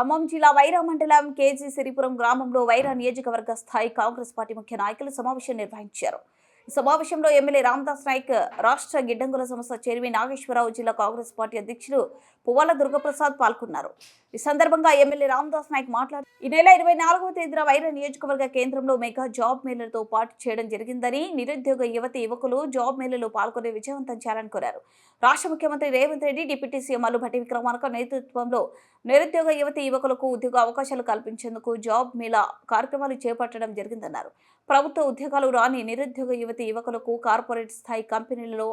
ఖమ్మం జిల్లా వైరా మండలం కేజీ సిరిపురం గ్రామంలో వైరా నియోజకవర్గ స్థాయి కాంగ్రెస్ పార్టీ ముఖ్య నాయకులు సమావేశం నిర్వహించారు. సమావేశంలో ఎమ్మెల్యే రామదాస్ నాయక్ రాష్ట్ర గిడ్డంగుల సంస్థ చైర్మన్ నాగేశ్వరరావు జిల్లా కాంగ్రెస్ పార్టీ అధ్యక్షులు పువ్వాల దుర్గప్రసాద్ పాల్గొన్నారు. ఈ సందర్భంగా ఎమ్మెల్యే రామదాస్ నాయక్ మాట్లాడు ఈ నెల ఇరవై నాలుగవ తేదీన వైర నియోజకవర్గ కేంద్రంలో మెగా జాబ్ మేళలతో పాటు చేయడం జరిగిందని నిరుద్యోగ యువతి యువకులు జాబ్ మేళలో పాల్గొని విజయవంతం చేయాలని కోరారు. రాష్ట్ర ముఖ్యమంత్రి రేవంత్ రెడ్డి డిప్యూటీ సీఎం అల్లుభట్టి విక్రమార్క నేతృత్వంలో నిరుద్యోగ యువతి యువకులకు ఉద్యోగ అవకాశాలు కల్పించేందుకు జాబ్ మేళా కార్యక్రమాలు చేపట్టడం జరిగిందన్నారు. ప్రభుత్వ ఉద్యోగాలు రాని నిరుద్యోగ యువతి యువకులకు కార్పొరేట్ స్థాయి కంపెనీలలో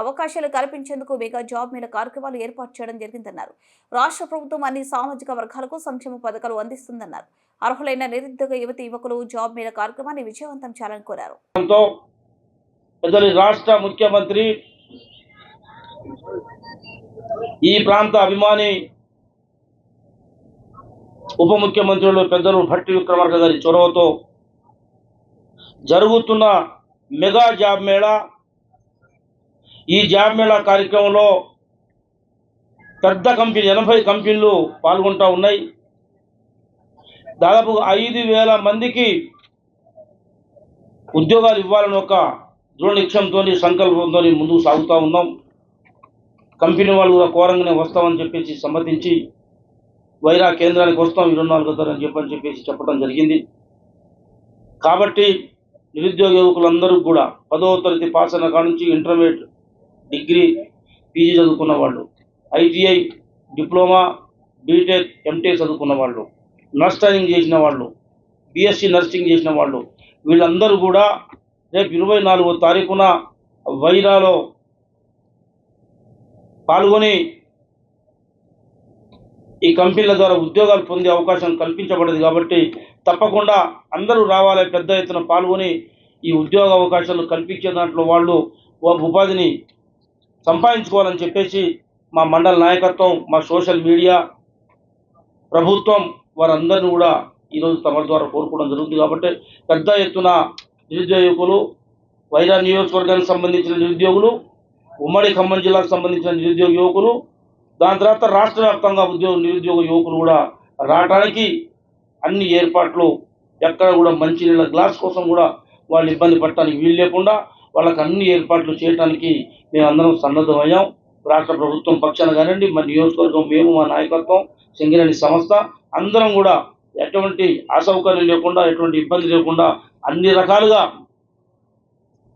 అవకాశాలు కల్పించేందుకు మెగా జాబ్ మేళా కార్యక్రమాలు ఏర్పాటు చేయడం జరిగిందన్నారు. రాష్ట్ర ప్రభుత్వం అన్ని సామాజిక వర్గాలకు సంక్షేమ పథకాలు అందిస్తుందన్నారు. అర్హులైన నిరుద్యోగ యువతి యువకులు జాబ్ మేళా కార్యక్రమాన్ని విజయవంతం చేయాలని కోరారు. రాష్ట్ర ముఖ్యమంత్రి ఈ ప్రాంత అభిమాని ఉప ముఖ్యమంత్రులు పెద్దలు భట్టి విక్రమార్క గారి చొరవతో జరుగుతున్న మెగా జాబ్ మేళా. ఈ జాబ్ మేళా కార్యక్రమంలో పెద్ద కంపెనీ ఎనభై కంపెనీలు పాల్గొంటూ ఉన్నాయి. దాదాపు ఐదు వేల మందికి ఉద్యోగాలు ఇవ్వాలని ఒక దృఢ నిక్షంతో సంకల్పంతో ముందుకు సాగుతూ ఉన్నాం. కంపెనీ వాళ్ళు కూడా కోరంగానే వస్తామని చెప్పేసి సమ్మతించి వైరా కేంద్రానికి వస్తాం ఇరవై నాలుగో అని చెప్పని చెప్పేసి చెప్పడం జరిగింది. కాబట్టి నిరుద్యోగ యువకులందరూ కూడా పదవ తరగతి పాస్ అయిన కాడ నుంచి ఇంటర్మీడియట్ డిగ్రీ పీజీ చదువుకున్న వాళ్ళు ఐటీఐ డిప్లొమా బీటెక్ ఎంటెక్ చదువుకున్న వాళ్ళు నర్స్ ట్రైనింగ్ చేసిన వాళ్ళు బీఎస్సీ నర్సింగ్ చేసిన వాళ్ళు వీళ్ళందరూ కూడా రేపు ఇరవై నాలుగో తారీఖున వైరాలో పాల్గొని ఈ కంపెనీల ద్వారా ఉద్యోగాలు పొందే అవకాశం కల్పించబడదు కాబట్టి తప్పకుండా అందరూ రావాలి పెద్ద ఎత్తున పాల్గొని ఈ ఉద్యోగ అవకాశాలు కల్పించే దాంట్లో వాళ్ళు ఉపాధిని సంపాదించుకోవాలని చెప్పేసి మా మండల నాయకత్వం మా సోషల్ మీడియా ప్రభుత్వం వారందరినీ కూడా ఈరోజు తమ ద్వారా కోరుకోవడం జరుగుతుంది కాబట్టి పెద్ద ఎత్తున నిరుద్యోగ యువకులు వైరా నియోజకవర్గానికి సంబంధించిన నిరుద్యోగులు ఉమ్మడి ఖమ్మం జిల్లాకు సంబంధించిన నిరుద్యోగ యువకులు దాని తర్వాత రాష్ట్ర వ్యాప్తంగా ఉద్యోగ నిరుద్యోగ యువకులు కూడా రావడానికి అన్ని ఏర్పాట్లు ఎక్కడ కూడా మంచినీళ్ళ గ్లాస్ కోసం కూడా వాళ్ళు ఇబ్బంది పడటానికి వీలు లేకుండా వాళ్ళకి అన్ని ఏర్పాట్లు చేయడానికి మేము అందరం సన్నద్ధమయ్యాం. రాష్ట్ర ప్రభుత్వం పక్షాన కానివ్వండి మా నియోజకవర్గం మేము మా నాయకత్వం సింగరేణి సంస్థ అందరం కూడా ఎటువంటి అసౌకర్యం లేకుండా ఎటువంటి ఇబ్బంది లేకుండా అన్ని రకాలుగా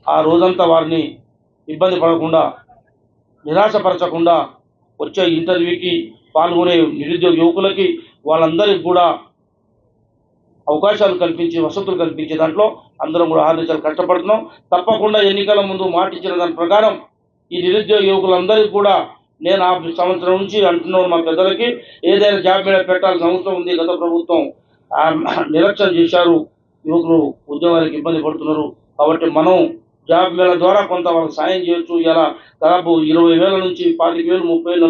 ఆ రోజంతా వారిని ఇబ్బంది పడకుండా నిరాశపరచకుండా వచ్చే ఇంటర్వ్యూకి పాల్గొనే నిరుద్యోగ యువకులకి వాళ్ళందరికీ కూడా అవకాశాలు కల్పించి వసతులు కల్పించే దాంట్లో అందరం కూడా ఆలోచనలు కష్టపడుతున్నాం. తప్పకుండా ఎన్నికల ముందు మాట ఇచ్చిన దాని ప్రకారం ఈ నిరుద్యోగ యువకులందరికీ కూడా నేను ఆ సంవత్సరం నుంచి అంటున్నాను మా పెద్దలకి ఏదైనా జాబ్ మీద పెట్టాల్సిన అవసరం ఉంది. గత ప్రభుత్వం ఆ, నిర్లక్ష్యం చేశారు. యువకులు ఉద్యోగాలకు ఇబ్బంది పడుతున్నారు. కాబట్టి మనం జాబ్ మేళ ద్వారా కొంత వాళ్ళకి సాయం చేయొచ్చు. ఇలా దాదాపు ఇరవై వేల నుంచి పాతిక వేలు ముప్పై వేలు